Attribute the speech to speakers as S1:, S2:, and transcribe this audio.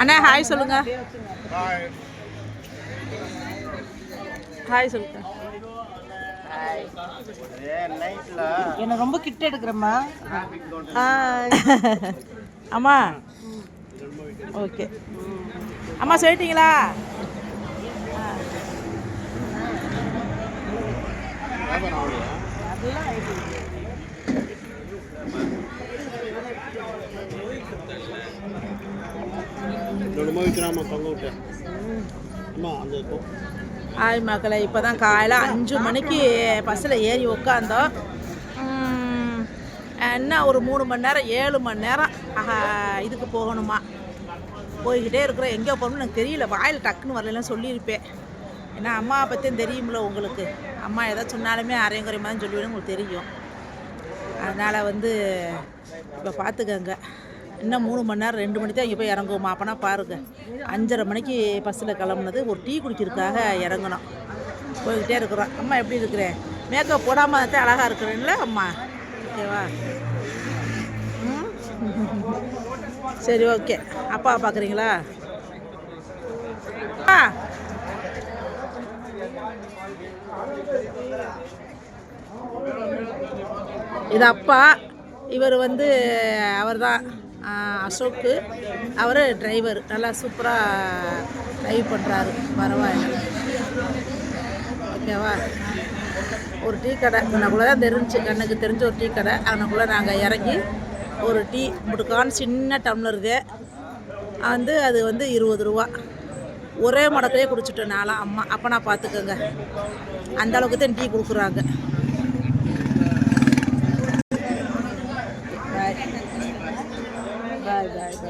S1: அண்ணா hi சொல்லுங்க. Hi சொல்லுங்க.
S2: என்ன ரொம்ப கிட்ட எடுக்கிறம்மா.
S1: அம்மா. ஓகே அம்மா சொல்லிட்டீங்களா?
S3: ரெண்டு
S1: ஆய் மக்களை இப்போ. தான் காலையில் அஞ்சு மணிக்கு பஸ்ஸில் ஏறி உட்காந்தோம் என்ன ஒரு மூணு மணி நேரம் ஏழு மணி நேரம் இதுக்கு போகணுமா? போய்கிட்டே இருக்கிறோம். எங்கே போகணும்னு எனக்கு தெரியல. வாயில் டக்குன்னு வரலாம் சொல்லியிருப்பேன். ஏன்னா அம்மாவை பற்றியும் தெரியும்ல உங்களுக்கு. அம்மா எதாவது சொன்னாலுமே அரையும் குறையுமா தான் சொல்லிவிடும் உங்களுக்கு தெரியும். அதனால் வந்து இப்போ பார்த்துக்கங்க இன்னும் மூணு மணி நேரம் ரெண்டு மணி தான் இங்கே போய் இறங்குவோம்? அப்போனா பாருங்கள் அஞ்சரை மணிக்கு பஸ்ஸில் கிளம்புனது. ஒரு டீ குடிக்கிறதுக்காக இறங்கணும் போய்கிட்டே இருக்கிறோம் அம்மா எப்படி இருக்கிறேன் மேக்கப் போடாமல் தான் அழகாக இருக்கிறேன்ல அம்மா. ஓகேவா? ம்? சரி ஓகே. அப்பா பார்க்குறீங்களா? ஆ இது அப்பா. இவர் வந்து அவர் தான் அசோக்கு. அவர் டிரைவர் நல்லா சூப்பராக ட்ரைவ் பண்ணுறாரு பரவாயில்ல. ஓகேவா? ஒரு டீ கடை. அங்கனக்குள்ளே தான் தெரிஞ்சு கண்ணுக்கு தெரிஞ்ச ஒரு டீ கடை. அங்கனக்குள்ளே நாங்கள் இறங்கி ஒரு டீ முடுக்கான சின்ன டம்ளருக்கு வந்து அது வந்து இருபது ரூபா. ஒரே மடக்கிலே குடிச்சிட்டேன் நான்லாம். அம்மா அப்போ நான் பார்த்துக்கோங்க. அந்த அளவுக்கு தான் டீ கொடுக்குறாங்க. ಆಯ್ತು ಆಯ್ತು